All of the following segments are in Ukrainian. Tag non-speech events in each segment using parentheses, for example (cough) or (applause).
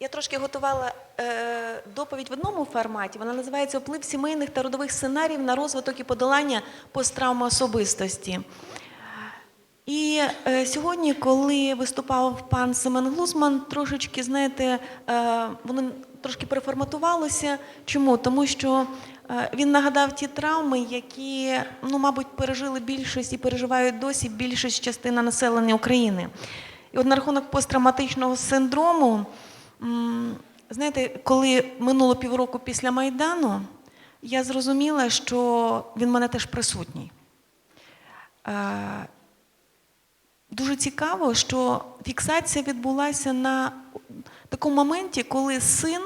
Я трошки готувала е, доповідь в одному форматі. Вона називається Вплив сімейних та родових сценаріїв на розвиток і подолання посттравми особистості. І е, сьогодні, коли виступав пан Семен Глузман, трошечки, знаєте, е, воно трошки переформатувалося. Чому? Тому що е, він нагадав ті травми, які, ну, мабуть, пережили більшість і переживають досі більшість частина населення України. І от на рахунок посттравматичного синдрому, знаєте, коли минуло півроку після Майдану, я зрозуміла, що він мене теж присутній. Е, Дуже цікаво, що фіксація відбулася на такому моменті, коли син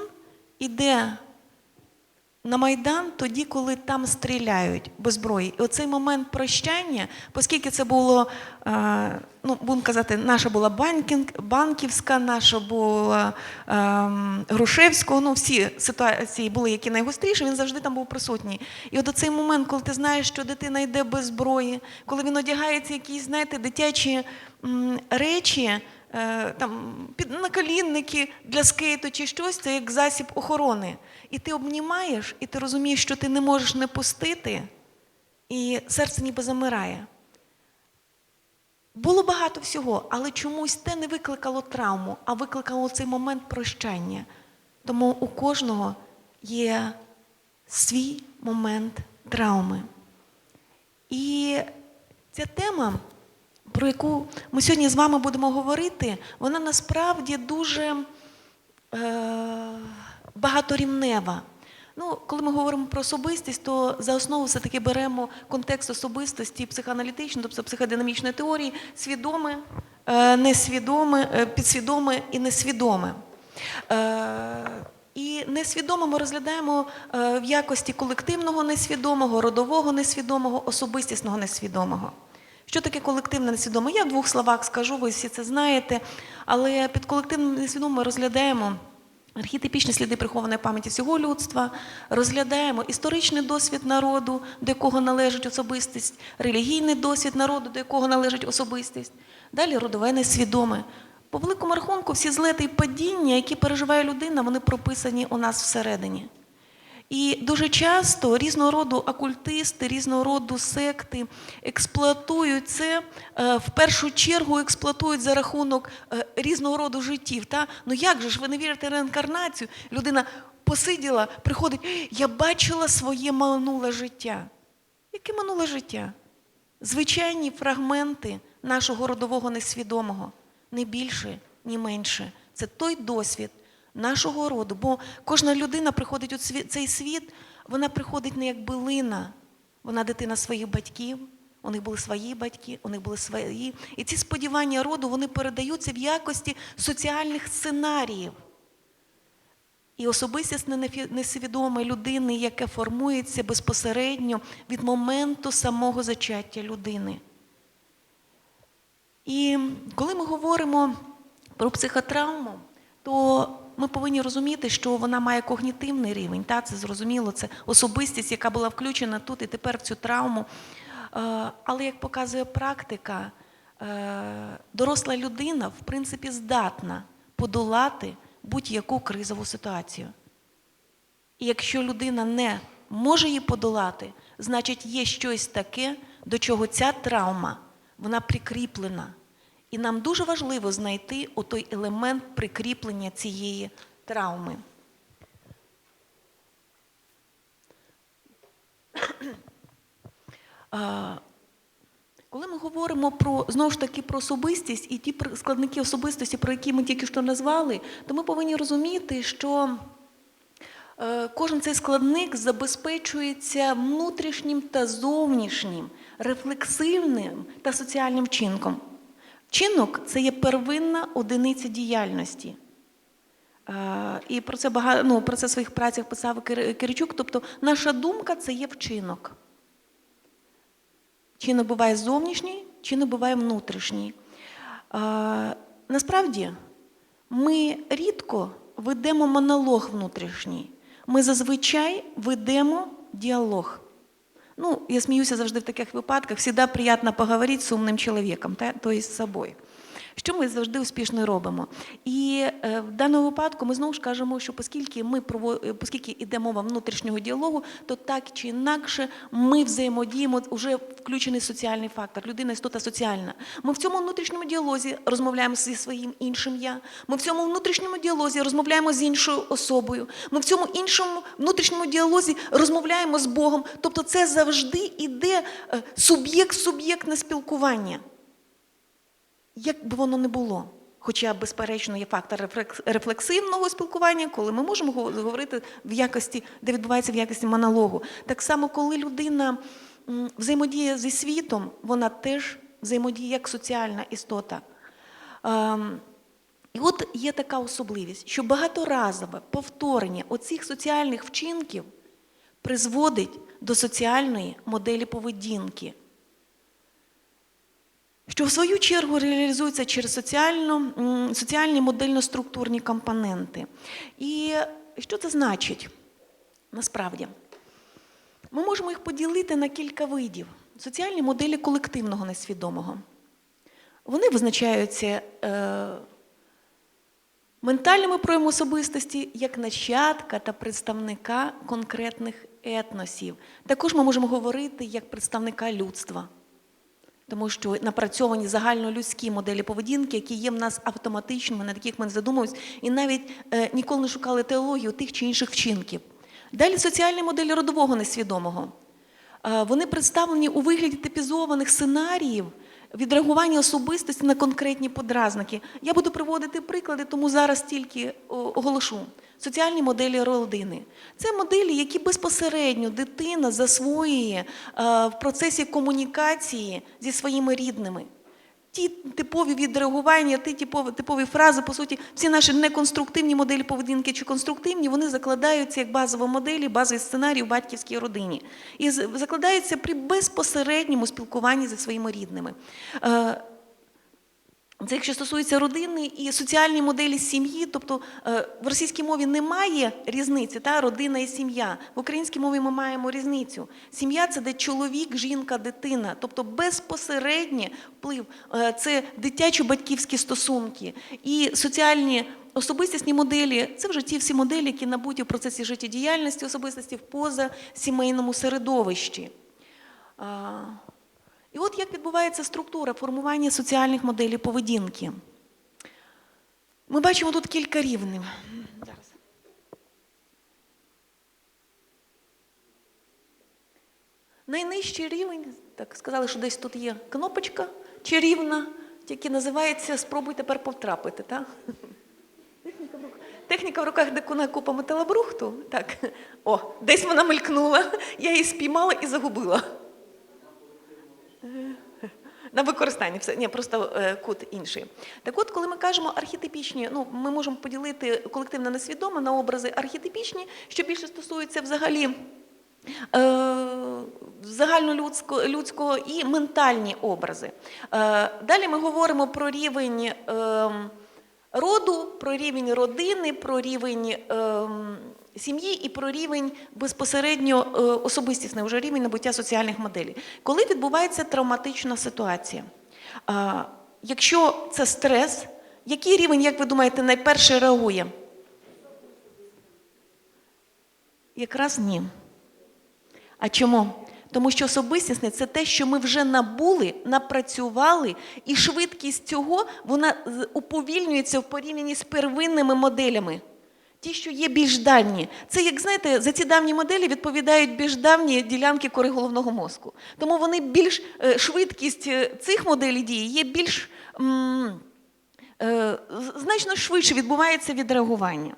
іде на Майдан тоді, коли там стріляють без зброї. І оцей момент прощання, оскільки це було, е, ну, будемо казати, наша була банкінг, банківська, наша була е, Грушевського, ну всі ситуації були, які найгостріші, він завжди там був присутній. І от оцей момент, коли ти знаєш, що дитина йде без зброї, коли він одягається якісь, знаєте, дитячі речі, там, під наколінники для скейту чи щось, це як засіб охорони. І ти обнімаєш, і ти розумієш, що ти не можеш не пустити, і серце ніби замирає. Було багато всього, але чомусь те не викликало травму, а викликало цей момент прощання. Тому у кожного є свій момент травми. І ця тема, про яку ми сьогодні з вами будемо говорити, вона насправді дуже е, багаторівнева. Ну, коли ми говоримо про особистість, то за основу все-таки беремо контекст особистості психоаналітичної, тобто психодинамічної теорії, свідоме, е, несвідоме, е, підсвідоме і несвідоме. Е, І несвідоме ми розглядаємо в якості колективного несвідомого, родового несвідомого, особистісного несвідомого. Що таке колективне несвідоме? Я в двох словах скажу, ви всі це знаєте, але під колективним несвідомим ми розглядаємо архетипічні сліди прихованої пам'яті всього людства, розглядаємо історичний досвід народу, до якого належить особистість, релігійний досвід народу, до якого належить особистість. Далі родове несвідоме. По великому рахунку, всі злети і падіння, які переживає людина, вони прописані у нас всередині. І дуже часто різного роду окультисти, різного роду секти експлуатують це е, в першу чергу експлуатують за рахунок е, різного роду життів. Та? Ну як же ж ви не вірите в реінкарнацію? Людина посиділа, приходить, я бачила своє минуле життя. Яке минуле життя? Звичайні фрагменти нашого родового несвідомого, не більше, ні менше. Це той досвід нашого роду. Бо кожна людина приходить у цей світ, вона приходить не як билина, вона дитина своїх батьків. У них були свої батьки, у них були свої. І ці сподівання роду вони передаються в якості соціальних сценаріїв. І особистісне нефі- несвідоме людини, яке формується безпосередньо від моменту самого зачаття людини. І коли ми говоримо про психотравму, то ми повинні розуміти, що вона має когнітивний рівень. Та, це зрозуміло, це особистість, яка була включена тут і тепер в цю травму. Е, Але як показує практика, е, доросла людина, в принципі, здатна подолати будь-яку кризову ситуацію. І якщо людина не може її подолати, значить є щось таке, до чого ця травма вона прикріплена. І нам дуже важливо знайти той елемент прикріплення цієї травми. (clears throat) Коли ми говоримо про знову ж таки про особистість і ті складники особистості, про які ми тільки що назвали, то ми повинні розуміти, що е, кожен цей складник забезпечується внутрішнім та зовнішнім, рефлексивним та соціальним чинком. Чинок це є первинна одиниця діяльності. Е, І про це багато ну, про це в своїх працях писав Кир- Киричук. Тобто, наша думка це є вчинок. Чи не буває зовнішній, чи не буває внутрішній. Е, насправді, ми рідко ведемо монолог внутрішній. Ми зазвичай ведемо діалог. Ну, я сміюся завжди в таких випадках. Всегда приятно поговорити з умним чоловіком, та, то собою. Що ми завжди успішно робимо. І е, в даному випадку ми знову ж кажемо, що оскільки ми е, оскільки йде мова внутрішнього діалогу, то так чи інакше ми взаємодіємо вже включений соціальний фактор. Людина істота соціальна. Ми в цьому внутрішньому діалозі розмовляємо зі своїм іншим я. Ми в цьому внутрішньому діалозі розмовляємо з іншою особою. Ми в цьому іншому внутрішньому діалозі розмовляємо з Богом. Тобто, це завжди іде е, суб'єкт-суб'єктне спілкування. Як би воно не було. Хоча, безперечно, є фактор рефлексивного спілкування, коли ми можемо говорити в якості, де відбувається в якості монологу. Так само, коли людина взаємодіє зі світом, вона теж взаємодіє як соціальна істота. Ем, І от є така особливість, що багаторазове повторення оцих соціальних вчинків призводить до соціальної моделі поведінки що в свою чергу реалізується через соціально, соціальні модельно-структурні компоненти. І що це значить насправді? Ми можемо їх поділити на кілька видів. Соціальні моделі колективного несвідомого. Вони визначаються е, ментальними проявами особистості як нащадка та представника конкретних етносів. Також ми можемо говорити як представника людства. Тому що напрацьовані загальнолюдські моделі поведінки, які є в нас автоматичними, над яких ми не задумуємось, і навіть е, ніколи не шукали теологію тих чи інших вчинків. Далі соціальні моделі родового несвідомого. Е, вони представлені у вигляді типізованих сценаріїв відреагування особистості на конкретні подразники. Я буду приводити приклади, тому зараз тільки о, оголошу. Соціальні моделі родини. Це моделі, які безпосередньо дитина засвоює е, в процесі комунікації зі своїми рідними. Ті типові відреагування, ті типові, типові фрази, по суті, всі наші неконструктивні моделі поведінки чи конструктивні, вони закладаються як базові моделі, базові сценарії в батьківській родині. І закладаються при безпосередньому спілкуванні зі своїми рідними. Це якщо стосується родини і соціальні моделі сім'ї, тобто е, в російській мові немає різниці, та родина і сім'я. В українській мові ми маємо різницю. Сім'я це де чоловік, жінка, дитина, тобто безпосередній вплив Е, це дитячо-батьківські стосунки і соціальні. Особистісні моделі це вже ті всі моделі, які набуті в процесі життєдіяльності особистості в позасімейному середовищі. І от як відбувається структура формування соціальних моделей поведінки. Ми бачимо тут кілька рівнів. Найнижчий рівень, так сказали, що десь тут є кнопочка чарівна, тільки називається Спробуй тепер потрапити. Так? Техніка в руках. Техніка в руках дикуна купа металобрухту. Так. О, десь вона мелькнула. Я її спіймала і загубила. На використання все ні, просто е, кут інший. Так от, коли ми кажемо архетипічні, ну ми можемо поділити колективно несвідомо на образи архетипічні, що більше стосується взагалі е, загальнолюдського людського і ментальні образи. Е, далі ми говоримо про рівень. Е, роду, про рівень родини, про рівень ем, сім'ї і про рівень безпосередньо е, особистісний, вже рівень набуття соціальних моделей. Коли відбувається травматична ситуація, якщо це стрес, який рівень, як ви думаєте, найперше реагує? Якраз ні. А чому? Тому що особистісне це те, що ми вже набули, напрацювали, і швидкість цього вона уповільнюється в порівнянні з первинними моделями. Ті, що є більш давні. Це, як знаєте, за ці давні моделі відповідають більш давні ділянки кори головного мозку. Тому вони більш е, швидкість е, цих моделей дії є більш. м, е, значно швидше відбувається відреагування.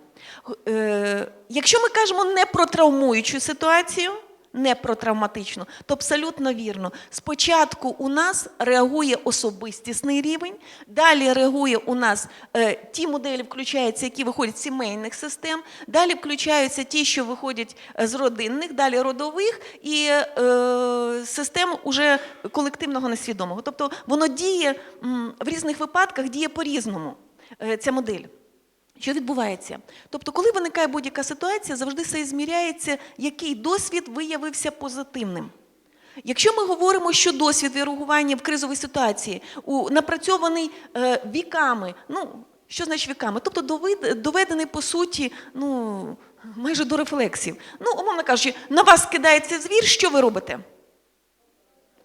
Е, Якщо ми кажемо не про травмуючу ситуацію, не про травматичну, то абсолютно вірно. Спочатку у нас реагує особистісний рівень, далі реагує у нас е, ті моделі, включаються, які виходять з сімейних систем, далі включаються ті, що виходять е, з родинних, далі родових і е, систем уже колективного несвідомого. Тобто воно діє в різних випадках, діє по-різному, е, ця модель. Що відбувається? Тобто, коли виникає будь-яка ситуація, завжди все зміряється, який досвід виявився позитивним. Якщо ми говоримо, що досвід реагування в кризовій ситуації у, напрацьований е, віками, ну що значить віками? Тобто доведений по суті, ну майже до рефлексів. Ну, умовно кажучи, на вас кидається звір, що ви робите?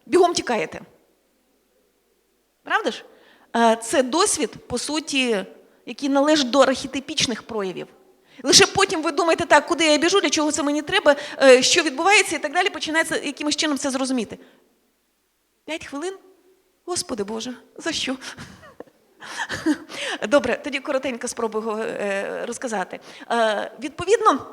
Бігом тікаєте. Правда ж? Е, Це досвід, по суті, який належить до архетипічних проявів. Лише потім ви думаєте, так, куди я біжу, для чого це мені треба, е, що відбувається і так далі, починається якимось чином це зрозуміти. П'ять хвилин? Господи Боже, за що? (laughs) Добре, тоді коротенько спробую е, розказати. Е, Відповідно,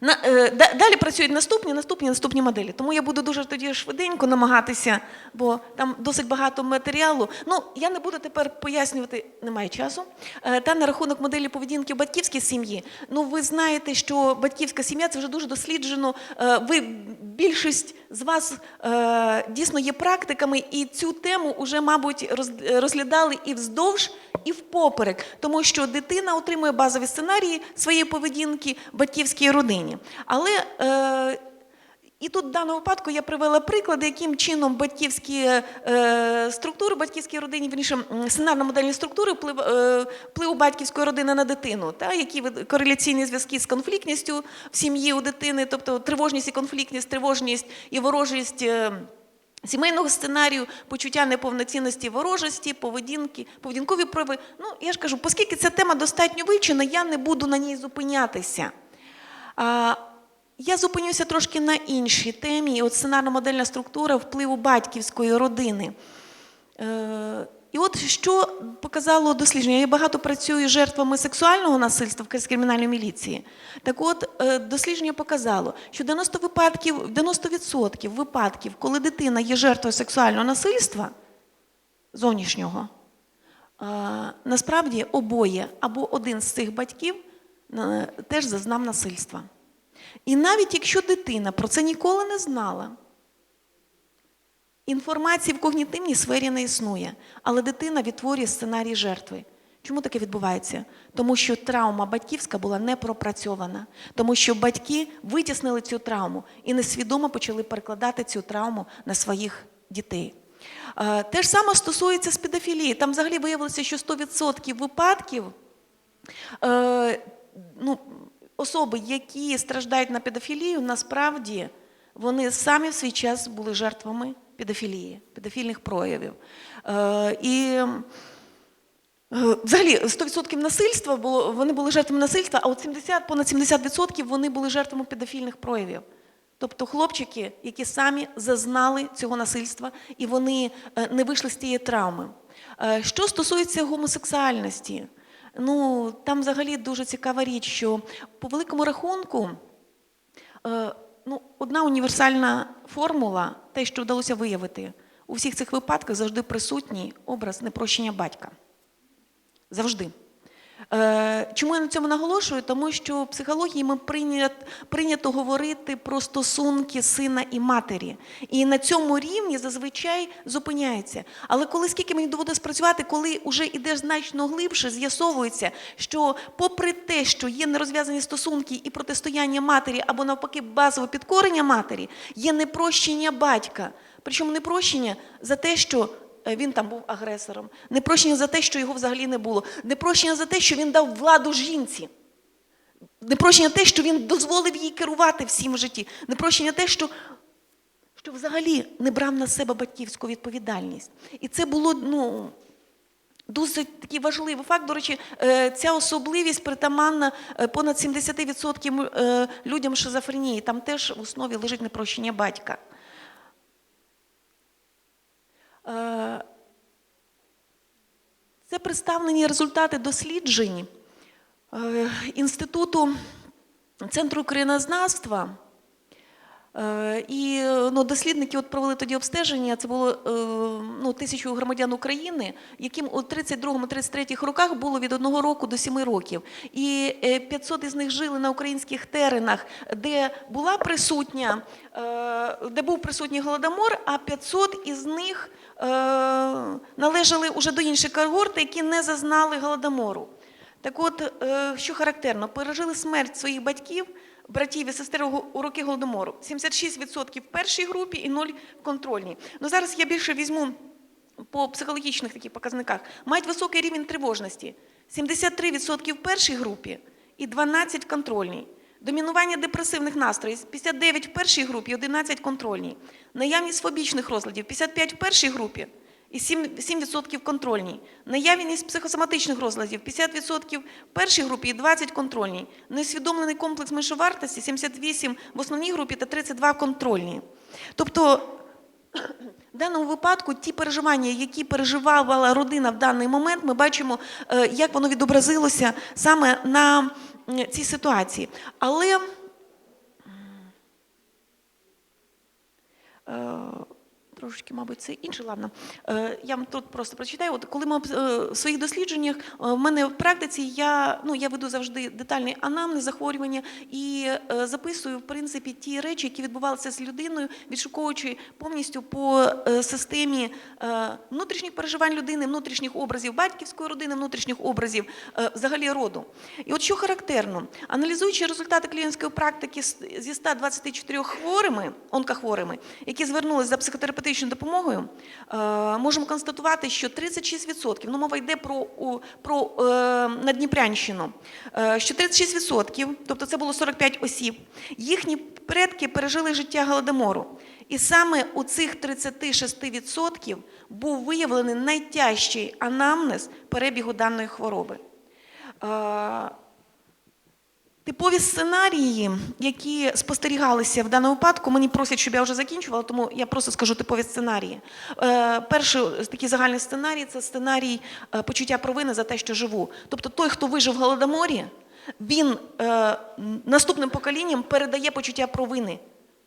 на, е, далі працюють наступні, наступні, наступні моделі. Тому я буду дуже тоді швиденько намагатися, бо там досить багато матеріалу. Ну, я не буду тепер пояснювати, немає часу. Е, Та на рахунок моделі поведінки в батьківській сім'ї. Ну, ви знаєте, що батьківська сім'я це вже дуже досліджено. Е, Ви більшість з вас е, дійсно є практиками, і цю тему вже, мабуть, розглядали і вздовж, і впоперек, тому що дитина отримує базові сценарії своєї поведінки батьківській родині. Але е, і тут в даному випадку я привела приклади, яким чином батьківські е, структури, батьківській родині, вірніше, сценарно-модельні структури вплив, е, впливу батьківської родини на дитину, та, які кореляційні зв'язки з конфліктністю в сім'ї у дитини, тобто тривожність і конфліктність, тривожність і ворожість. е, Сімейного сценарію, почуття неповноцінності ворожості, поведінки, поведінкові прояви. Ну, я ж кажу, оскільки ця тема достатньо вивчена, я не буду на ній зупинятися. А, я зупинюся трошки на іншій темі. От сценарно-модельна структура впливу батьківської родини. Е, і от що показало дослідження. Я багато працюю з жертвами сексуального насильства в кримінальній міліції. Так от, е, дослідження показало, що 90 випадків, 90% випадків, коли дитина є жертвою сексуального насильства зовнішнього, е, насправді обоє або один з цих батьків е, теж зазнав насильства. І навіть якщо дитина про це ніколи не знала, інформації в когнітивній сфері не існує, але дитина відтворює сценарій жертви. Чому таке відбувається? Тому що травма батьківська була не пропрацьована, тому що батьки витіснили цю травму і несвідомо почали перекладати цю травму на своїх дітей. Е, Те ж саме стосується з педофілії. Там взагалі виявилося, що 100% випадків е, ну, особи, які страждають на педофілію, насправді вони самі в свій час були жертвами педофілії, педофільних проявів. Е, і е, Взагалі, 100% насильства було, вони були жертвами насильства, а от 70, понад 70% вони були жертвами педофільних проявів. Тобто хлопчики, які самі зазнали цього насильства, і вони е, не вийшли з тієї травми. Що стосується гомосексуальності, ну там взагалі дуже цікава річ, що по великому рахунку ну, одна універсальна формула, те, що вдалося виявити, у всіх цих випадках завжди присутній образ непрощення батька. Завжди. Е, Чому я на цьому наголошую? Тому що в психології ми прийнято, прийнято говорити про стосунки сина і матері. І на цьому рівні зазвичай зупиняється. Але коли скільки мені доводилось працювати, коли вже йдеш значно глибше, з'ясовується, що попри те, що є нерозв'язані стосунки і протистояння матері, або навпаки базове підкорення матері, є непрощення батька. Причому непрощення за те, що він там був агресором, непрощення за те, що його взагалі не було, непрощення за те, що він дав владу жінці. Непрощення те, що він дозволив їй керувати всім в житті. Непрощення те, що, що взагалі не брав на себе батьківську відповідальність. І це було ну, досить такий важливий факт. До речі, е, ця особливість притаманна е, понад 70% е, людям шизофренії. Там теж в основі лежить непрощення батька. Е, Це представлені результати досліджень е, Інституту Центру країнознавства. Е, І ну, дослідники от провели тоді обстеження. Це було ну, тисячу громадян України, яким у 32-33 роках було від 1 року до 7 років. І е, 500 із них жили на українських теренах, де була присутня, де був присутній голодомор, а 500 із них належали уже до інших когорт, які не зазнали голодомору. Так от, е, що характерно, пережили смерть своїх батьків братів і сестер у роки голодомору. 76% в першій групі і 0 в контрольній. Ну зараз я більше візьму по психологічних таких показниках. Мають високий рівень тривожності. 73% в першій групі і 12 в контрольній. Домінування депресивних настроїв 59 в першій групі, 11 в контрольній. Наявність фобічних розладів 55 в першій групі і 7%, 7% контрольній. Наявність психосоматичних розладів 50% в першій групі і 20% в контрольній. Неусвідомлений комплекс меншовартості 78 в основній групі та 32 в контрольній. Тобто в даному випадку ті переживання, які переживала родина в даний момент, ми бачимо, е, як воно відобразилося саме на цій ситуації. Але е, трошечки, мабуть, це інше, ладно. Е, Я вам тут просто прочитаю. От коли ми е, в своїх дослідженнях, е, в мене в практиці я, ну, я веду завжди детальний анамнез захворювання і записую, в принципі, ті речі, які відбувалися з людиною, відшуковуючи повністю по системі внутрішніх переживань людини, внутрішніх образів батьківської родини, внутрішніх образів взагалі роду. І от що характерно, аналізуючи результати клієнтської практики зі 124 хворими, онкохворими, які звернулися за психотерапевтичною допомогою, е, можемо констатувати, що 36%, ну мова йде про, про е, Надніпрянщину, е, що 36%, тобто це було 45 осіб, їхні предки пережили життя голодомору. І саме у цих 36% був виявлений найтяжчий анамнез перебігу даної хвороби. Типові сценарії, які спостерігалися в даному випадку, мені просять, щоб я вже закінчувала, тому я просто скажу типові сценарії. Е, перший такий загальний сценарій це сценарій е, почуття провини за те, що живу. Тобто той, хто вижив в голодоморі, він е, наступним поколінням передає почуття провини.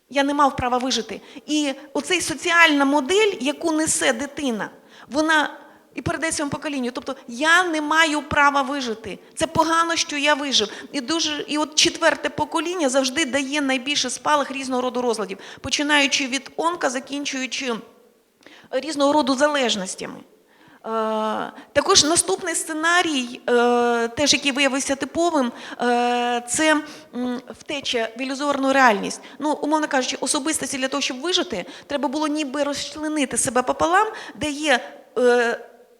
Я не мав права вижити. І оцей соціальна модель, яку несе дитина, вона і передає своєму поколінню. Тобто я не маю права вижити. Це погано, що я вижив. І дуже і от четверте покоління завжди дає найбільше спалах різного роду розладів, починаючи від онка, закінчуючи різного роду залежностями. Е, Також наступний сценарій, е, теж який виявився типовим, е, це втеча в ілюзорну реальність. Ну, умовно кажучи, особистості для того, щоб вижити, треба було ніби розчленити себе пополам, де є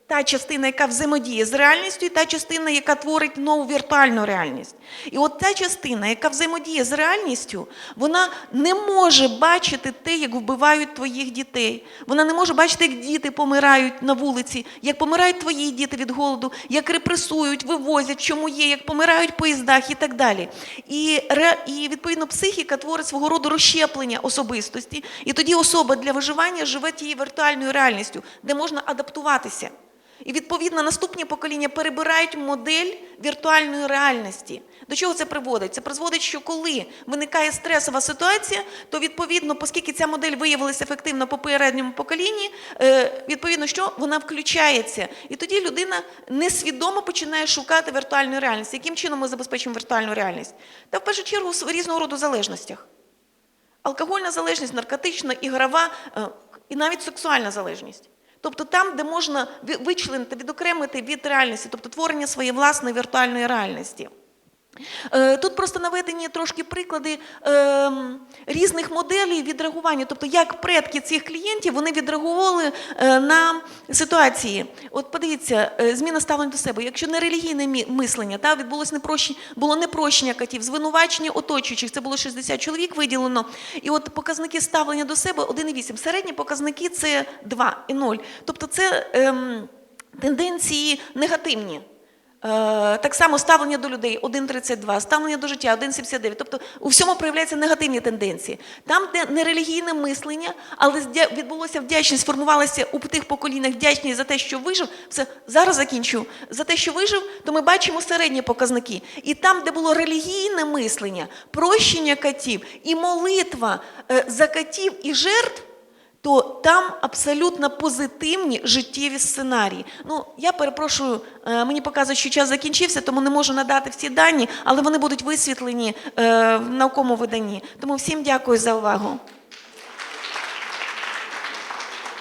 та частина, яка взаємодіє з реальністю, і та частина, яка творить нову віртуальну реальність. І от та частина, яка взаємодіє з реальністю, вона не може бачити те, як вбивають твоїх дітей. Вона не може бачити, як діти помирають на вулиці, як помирають твої діти від голоду, як репресують, вивозять, чому є, як помирають поїздах і так далі. І, і відповідно психіка творить свого роду розщеплення особистості, і тоді особа для виживання живе тією віртуальною реальністю, де можна адаптуватися. І відповідно наступні покоління перебирають модель віртуальної реальності. До чого це приводить? Це призводить, що коли виникає стресова ситуація, то відповідно, оскільки ця модель виявилася ефективно по попередньому поколінні, е, відповідно, що вона включається. І тоді людина несвідомо починає шукати віртуальну реальність. Яким чином ми забезпечуємо віртуальну реальність? Та в першу чергу в різного роду залежностях. Алкогольна залежність, наркотична, ігрова е, і навіть сексуальна залежність. Тобто там, де можна ви- вичленити, відокремити від реальності, тобто творення своєї власної віртуальної реальності. Е, Тут просто наведені трошки приклади ем, різних моделей відреагування, тобто як предки цих клієнтів вони відреагували е, на ситуації. От подивіться, е, зміна ставлення до себе. Якщо не релігійне мислення, та відбулось непрощення, було непрощення катів, звинувачення оточуючих, це було 60 чоловік виділено. І от показники ставлення до себе 1,8. Середні показники це 2 і 0. Тобто це ем, тенденції негативні. Е, Так само ставлення до людей 1,32, ставлення до життя 1,79. Тобто у всьому проявляються негативні тенденції. Там, де не релігійне мислення, але відбулося вдячність, сформувалася у тих поколіннях вдячність за те, що вижив. Все зараз закінчу. За те, що вижив, то ми бачимо середні показники. І там, де було релігійне мислення, прощення катів і молитва е, за катів і жертв то там абсолютно позитивні життєві сценарії. Ну, я перепрошую, е, мені показують, що час закінчився, тому не можу надати всі дані, але вони будуть висвітлені е, в науковому виданні. Тому всім дякую за увагу.